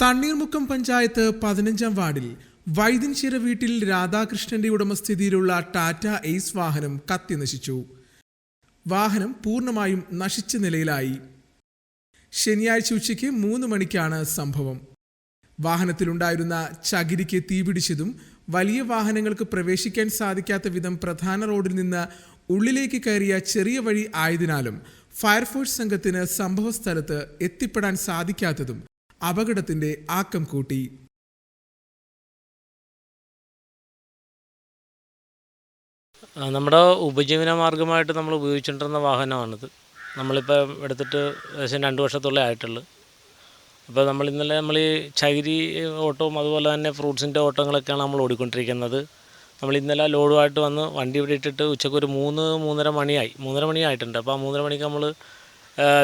തണ്ണീർമുക്കം പഞ്ചായത്ത് പതിനഞ്ചാം വാർഡിൽ വൈദ്യൻശിര വീട്ടിൽ രാധാകൃഷ്ണന്റെ ഉടമസ്ഥിതിയിലുള്ള ടാറ്റ എയ്സ് വാഹനം കത്തി നശിച്ചു വാഹനം പൂർണമായും നശിച്ച നിലയിലായി. ശനിയാഴ്ച ഉച്ചയ്ക്ക് മൂന്ന് മണിക്കാണ് സംഭവം. വാഹനത്തിലുണ്ടായിരുന്ന ചകിരിക്ക് തീപിടിച്ചതും വലിയ വാഹനങ്ങൾക്ക് പ്രവേശിക്കാൻ സാധിക്കാത്ത വിധം പ്രധാന റോഡിൽ നിന്ന് ഉള്ളിലേക്ക് കയറിയ ചെറിയ വഴി ആയതിനാലും ഫയർഫോഴ്സ് സംഘത്തിന് സംഭവസ്ഥലത്ത് എത്തിപ്പെടാൻ സാധിക്കാത്തതും അപകടത്തിന്റെ ആക്കം കൂട്ടി. നമ്മുടെ ഉപജീവന മാർഗമായിട്ട് നമ്മൾ ഉപയോഗിച്ചുകൊണ്ടിരുന്ന വാഹനമാണിത്. നമ്മളിപ്പോൾ എടുത്തിട്ട് ഏകദേശം രണ്ട് വർഷത്തോളം ആയിട്ടുള്ളൂ. അപ്പോൾ നമ്മൾ ഇന്നലെ നമ്മൾ ഈ ചകിരി ഓട്ടവും അതുപോലെ തന്നെ ഫ്രൂട്ട്സിന്റെ ഓട്ടങ്ങളൊക്കെയാണ് നമ്മൾ ഓടിക്കൊണ്ടിരിക്കുന്നത്. നമ്മൾ ഇന്നലെ ലോഡുമായിട്ട് വന്ന് വണ്ടി ഇവിടെ ഇട്ടിട്ട് ഉച്ചയ്ക്ക് ഒരു മൂന്ന് മൂന്നര മണിയായി. മൂന്നര മണിയായിട്ടുണ്ട്. അപ്പോൾ ആ മൂന്നര മണിക്ക് നമ്മൾ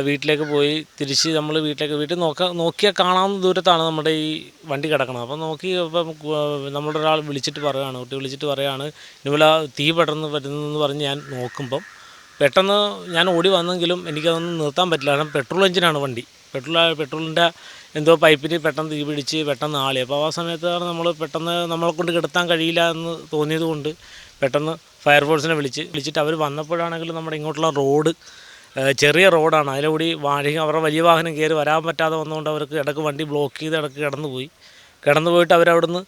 വീട്ടിലേക്ക് പോയി തിരിച്ച് നമ്മൾ വീട്ടിലേക്ക് വീട്ടിൽ നോക്കാൻ നോക്കിയാൽ കാണാവുന്ന ദൂരത്താണ് നമ്മുടെ ഈ വണ്ടി കിടക്കുന്നത് അപ്പോൾ നോക്കി അപ്പം നമ്മുടെ ഒരാൾ വിളിച്ചിട്ട് പറയുകയാണ് കുട്ടി വിളിച്ചിട്ട് പറയുകയാണ് ഇതുപോലെ തീ പെട്ടെന്ന് പറ്റുന്നതെന്ന് പറഞ്ഞ് ഞാൻ നോക്കുമ്പം പെട്ടെന്ന് ഞാൻ ഓടി വന്നെങ്കിലും എനിക്കതൊന്നും നിർത്താൻ പറ്റില്ല. കാരണം പെട്രോൾ എഞ്ചിനാണ് വണ്ടി. പെട്രോൾ പെട്രോളിന്റെ എന്തോ പൈപ്പിന് പെട്ടെന്ന് തീ പിടിച്ച് പെട്ടെന്ന് ആളി. അപ്പോൾ ആ സമയത്താണ് നമ്മൾ പെട്ടെന്ന് നമ്മളെ കൊണ്ട് കിടത്താൻ കഴിയില്ല എന്ന് തോന്നിയത് കൊണ്ട് പെട്ടെന്ന് ഫയർഫോഴ്സിനെ വിളിച്ച്. വിളിച്ചിട്ട് അവർ വന്നപ്പോഴാണെങ്കിൽ നമ്മുടെ ഇങ്ങോട്ടുള്ള റോഡ് ചെറിയ റോഡാണ്. അതിലൂടി വാഴ അവരുടെ വലിയ വാഹനം കയറി വരാൻ പറ്റാതെ വന്നുകൊണ്ട് അവർക്ക് ഇടയ്ക്ക് വണ്ടി ബ്ലോക്ക് ചെയ്ത് ഇടയ്ക്ക് കിടന്നു പോയി കിടന്നു പോയിട്ട് അവരവിടുന്ന്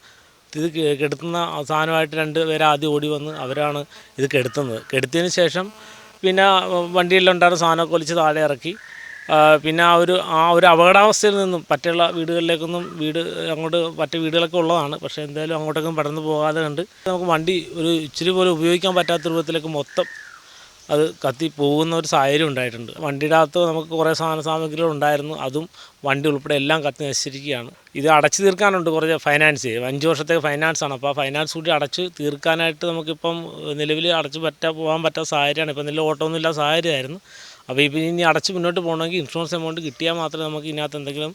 ഇത് കെടുത്തുന്ന സാധനമായിട്ട് രണ്ട് പേര് ആദ്യം ഓടി വന്ന് അവരാണ് ഇത് കെടുത്തുന്നത്. കെടുത്തിയതിന് ശേഷം പിന്നെ വണ്ടിയിലുണ്ടായിരുന്ന സാധനമൊക്കെ ഒലിച്ച് താഴെ ഇറക്കി. പിന്നെ ആ ഒരു ആ ഒരു അപകടാവസ്ഥയിൽ നിന്നും മറ്റുള്ള വീടുകളിലേക്കൊന്നും വീട് അങ്ങോട്ട് മറ്റു വീടുകളൊക്കെ ഉള്ളതാണ്. പക്ഷേ എന്തായാലും അങ്ങോട്ടൊക്കെ പടർന്നു പോകാതെ കണ്ട് നമുക്ക് വണ്ടി ഒരു ഇച്ചിരി പോലും ഉപയോഗിക്കാൻ പറ്റാത്ത രൂപത്തിലേക്ക് മൊത്തം അത് കത്തി പോകുന്ന ഒരു സാഹചര്യം ഉണ്ടായിട്ടുണ്ട്. വണ്ടിയുടെ അകത്ത് നമുക്ക് കുറേ സാധന സാമഗ്രികൾ ഉണ്ടായിരുന്നു. അതും വണ്ടി ഉൾപ്പെടെ എല്ലാം കത്തി നശിച്ചിരിക്കുകയാണ്. ഇത് അടച്ചു തീർക്കാനുണ്ട് കുറച്ച് ഫൈനാൻസ്. അഞ്ച് വർഷത്തേക്ക് ഫൈനാൻസ് ആണ്. അപ്പോൾ ആ ഫൈനാൻസ് കൂടി അടച്ച് തീർക്കാനായിട്ട് നമുക്കിപ്പം നിലവിൽ അടച്ച് പറ്റാ പോകാൻ പറ്റാത്ത സാഹചര്യമാണ്. ഇപ്പം നില ഓട്ടമൊന്നും ഇല്ലാത്ത സാഹചര്യമായിരുന്നു. അപ്പോൾ ഇപ്പം ഇനി അടച്ച് മുന്നോട്ട് പോകണമെങ്കിൽ ഇൻഷുറൻസ് എമൗണ്ട് കിട്ടിയാൽ മാത്രമേ നമുക്ക് ഇതിനകത്ത് എന്തെങ്കിലും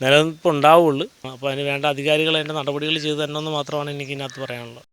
നിലനിൽപ്പ് ഉണ്ടാവുള്ളൂ അപ്പോൾ അതിന് വേണ്ട അധികാരികൾ അതിന്റെ നടപടികൾ ചെയ്തു തരണമെന്ന് മാത്രമാണ് എനിക്ക് ഇതിനകത്ത് പറയാനുള്ളത്.